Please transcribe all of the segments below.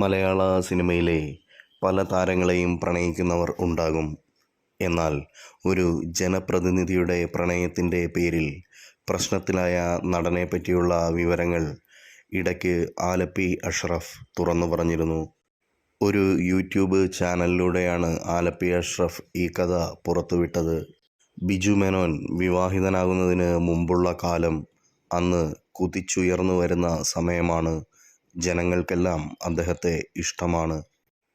മലയാള സിനിമയിലെ പല താരങ്ങളെയും പ്രണയിക്കുന്നവർ ഉണ്ടാകും. എന്നാൽ ഒരു ജനപ്രതിനിധിയുടെ പ്രണയത്തിന്റെ പേരിൽ പ്രശ്നത്തിലായ നടനെ പറ്റിയുള്ള വിവരങ്ങൾ ഇടയ്ക്ക് ആലപ്പി അഷ്റഫ് തുറന്നു പറഞ്ഞിരുന്നു. ഒരു യൂട്യൂബ് ചാനലിലൂടെയാണ് ആലപ്പി അഷ്റഫ് ഈ കഥ പുറത്തുവിട്ടത്. ബിജു മേനോൻ വിവാഹിതനാകുന്നതിന് മുമ്പുള്ള കാലം അന്ന് കുതിച്ചുയർന്നു വരുന്ന സമയമാണ് ജനങ്ങൾക്കെല്ലാം അദ്ദേഹത്തെ ഇഷ്ടമാണ്.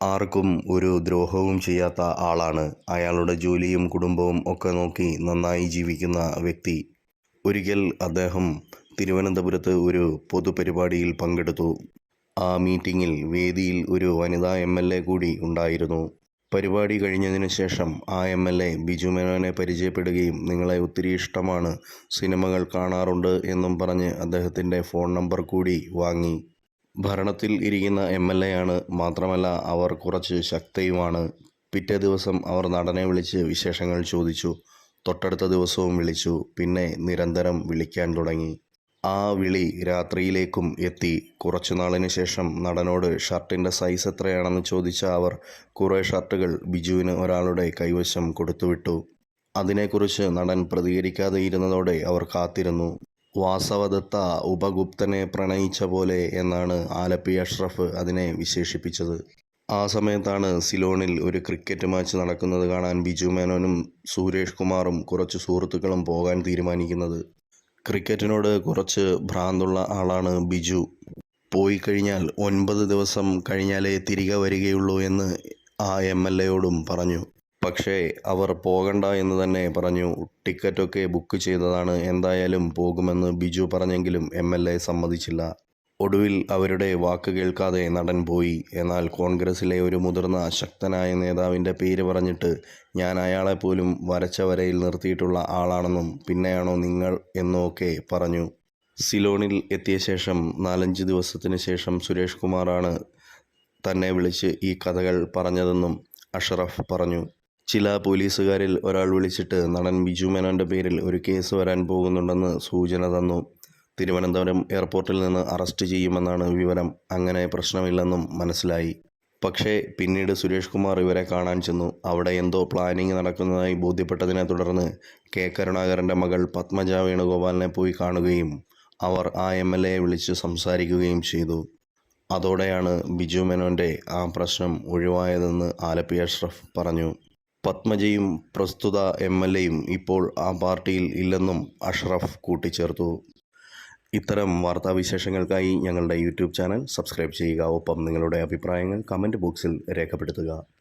ആർക്കും ഒരു ദ്രോഹവും ചെയ്യാത്ത ആളാണ്. അയാളുടെ ജോലിയും കുടുംബവും ഒക്കെ നോക്കി നന്നായി ജീവിക്കുന്ന വ്യക്തി. ഒരിക്കൽ അദ്ദേഹം തിരുവനന്തപുരത്ത് ഒരു പൊതുപരിപാടിയിൽ പങ്കെടുത്തു. ആ മീറ്റിങ്ങിൽ വേദിയിൽ ഒരു വനിതാ എം എൽ എ കൂടി ഉണ്ടായിരുന്നു. പരിപാടി കഴിഞ്ഞതിന് ശേഷം ആ എം എൽ എ ബിജു മേനോനെ പരിചയപ്പെടുകയും നിങ്ങളെ ഒത്തിരി ഇഷ്ടമാണ് സിനിമകൾ കാണാറുണ്ട് എന്നും പറഞ്ഞ് അദ്ദേഹത്തിന്റെ ഫോൺ നമ്പർ കൂടി വാങ്ങി. ഭരണത്തിൽ ഇരിക്കുന്ന എം എൽ എ ആണ് മാത്രമല്ല അവർ കുറച്ച് ശക്തയുമാണ്. പിറ്റേ ദിവസം അവർ നടനെ വിളിച്ച് വിശേഷങ്ങൾ ചോദിച്ചു. തൊട്ടടുത്ത ദിവസവും വിളിച്ചു. പിന്നെ നിരന്തരം വിളിക്കാൻ തുടങ്ങി. ആ വിളി രാത്രിയിലേക്കും എത്തി. കുറച്ചു നാളിന് ശേഷം നടനോട് ഷർട്ടിന്റെ സൈസ് എത്രയാണെന്ന് ചോദിച്ച അവർ കുറേ ഷർട്ടുകൾ ബിജുവിന് ഒരാളുടെ കൈവശം കൊടുത്തുവിട്ടു. അതിനെക്കുറിച്ച് നടൻ പ്രതികരിക്കാതെ ഇരുന്നതോടെ അവർ കാത്തിരുന്നു. വാസവദത്ത ഉപഗുപ്തനെ പ്രണയിച്ച പോലെ എന്നാണ് ആലപ്പി അഷ്റഫ് അതിനെ വിശേഷിപ്പിച്ചത്. ആ സമയത്താണ് സിലോണിൽ ഒരു ക്രിക്കറ്റ് മാച്ച് നടക്കുന്നത് കാണാൻ ബിജു മേനോനും സുരേഷ് കുമാറും കുറച്ച് സുഹൃത്തുക്കളും പോകാൻ തീരുമാനിക്കുന്നത്. ക്രിക്കറ്റിനോട് കുറച്ച് ഭ്രാന്തുള്ള ആളാണ് ബിജു. പോയി കഴിഞ്ഞാൽ ഒൻപത് ദിവസം കഴിഞ്ഞാലേ തിരികെ വരികയുള്ളൂ എന്ന് ആ എം എൽ എയോടും പറഞ്ഞു. പക്ഷേ അവർ പോകണ്ട എന്ന് തന്നെ പറഞ്ഞു. ടിക്കറ്റൊക്കെ ബുക്ക് ചെയ്തതാണ്. എന്തായാലും പോകുമെന്ന് ബിജു പറഞ്ഞെങ്കിലും എം എൽ എ സമ്മതിച്ചില്ല. ഒടുവിൽ അവരുടെ വാക്ക് കേൾക്കാതെ നടൻ പോയി. എന്നാൽ കോൺഗ്രസിലെ ഒരു മുതിർന്ന ശക്തനായ നേതാവിന്റെ പേര് പറഞ്ഞിട്ട് ഞാൻ അയാളെ പോലും വരച്ച വരയിൽ നിർത്തിയിട്ടുള്ള ആളാണെന്നും പിന്നെയാണോ നിങ്ങൾ എന്നൊക്കെ പറഞ്ഞു. സിലോണിൽ എത്തിയ ശേഷം നാലഞ്ച് ദിവസത്തിന് ശേഷം സുരേഷ് കുമാറാണ് തന്നെ വിളിച്ച് ഈ കഥകൾ പറഞ്ഞതെന്നും അഷറഫ് പറഞ്ഞു. ചില പോലീസുകാരിൽ ഒരാൾ വിളിച്ചിട്ട് നടൻ ബിജു മേനോന്റെ പേരിൽ ഒരു കേസ് വരാൻ പോകുന്നുണ്ടെന്ന് സൂചന തന്നു. തിരുവനന്തപുരം എയർപോർട്ടിൽ നിന്ന് അറസ്റ്റ് ചെയ്യുമെന്നാണ് വിവരം. അങ്ങനെ പ്രശ്നമില്ലെന്നും മനസ്സിലായി. പക്ഷേ പിന്നീട് സുരേഷ് കുമാർ ഇവരെ കാണാൻ ചെന്നു. അവിടെ എന്തോ പ്ലാനിങ് നടക്കുന്നതായി ബോധ്യപ്പെട്ടതിനെ തുടർന്ന് കെ. കരുണാകരന്റെ മകൾ പത്മജ വേണുഗോപാലിനെ പോയി കാണുകയും അവർ ആ എം. എൽ. എയെ വിളിച്ച് സംസാരിക്കുകയും ചെയ്തു. അതോടെയാണ് ബിജു മേനോന്റെ ആ പ്രശ്നം ഒഴിവായതെന്ന് ആലപ്പി അഷ്റഫ് പറഞ്ഞു. പത്മജയും പ്രസ്തുത എം എൽ എയും ഇപ്പോൾ ആ പാർട്ടിയിൽ ഇല്ലെന്നും അഷ്റഫ് കൂട്ടിച്ചേർത്തു. ഇത്തരം വാർത്താവിശേഷങ്ങൾക്കായി ഞങ്ങളുടെ യൂട്യൂബ് ചാനൽ സബ്സ്ക്രൈബ് ചെയ്യുക. ഒപ്പം നിങ്ങളുടെ അഭിപ്രായങ്ങൾ കമന്റ് ബോക്സിൽ രേഖപ്പെടുത്തുക.